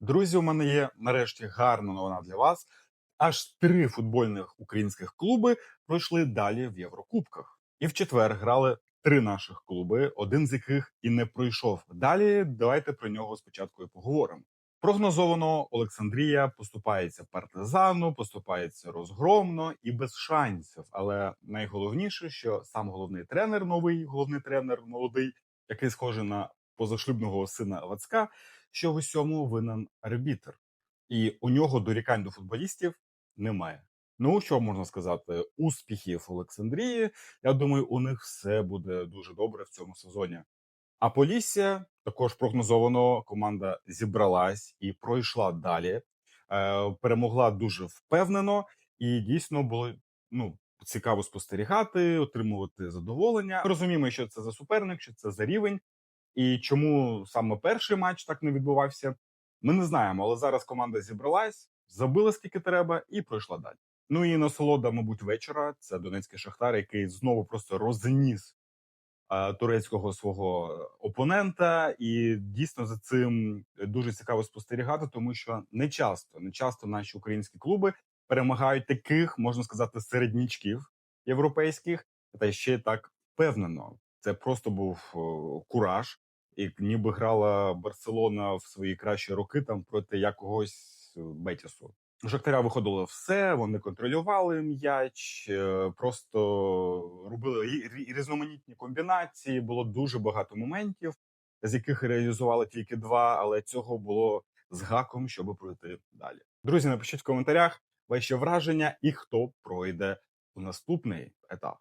Друзі, у мене є нарешті гарна новина для вас. Аж три футбольних українських клуби пройшли далі в Єврокубках. І в четвер грали три наших клуби, один з яких і не пройшов. Далі давайте про нього спочатку і поговоримо. Прогнозовано Олександрія поступається партизану, поступається розгромно і без шансів. Але найголовніше, що сам головний тренер, новий головний тренер, молодий, який схожий на позашлюбного сина Вацка, що в усьому винен арбітр, і у нього дорікань до футболістів немає. Ну що можна сказати, успіхів Олександрії. Я думаю, у них все буде дуже добре в цьому сезоні. А Полісся також прогнозовано. Команда зібралась і пройшла далі. Е, перемогла дуже впевнено, і дійсно було ну цікаво спостерігати, отримувати задоволення. Розуміємо, що це за суперник, що це за рівень. І чому саме перший матч так не відбувався, ми не знаємо. Але зараз команда зібралась, забила скільки треба, і пройшла далі. Ну і насолода, мабуть, вечора. Це Донецький Шахтар, який знову просто розніс е, турецького свого опонента. І дійсно за цим дуже цікаво спостерігати, тому що не часто, не часто наші українські клуби перемагають таких, можна сказати, середнячків європейських, та ще так впевнено. Це просто був кураж, і ніби грала Барселона в свої кращі роки там проти якогось е, Бетісу. У Шахтаря виходило все, вони контролювали м'яч, е, просто робили рі- рі- різноманітні комбінації. Було дуже багато моментів, з яких реалізували тільки два, але цього було з гаком, щоб пройти далі. Друзі, напишіть в коментарях ваші враження і хто пройде у наступний етап.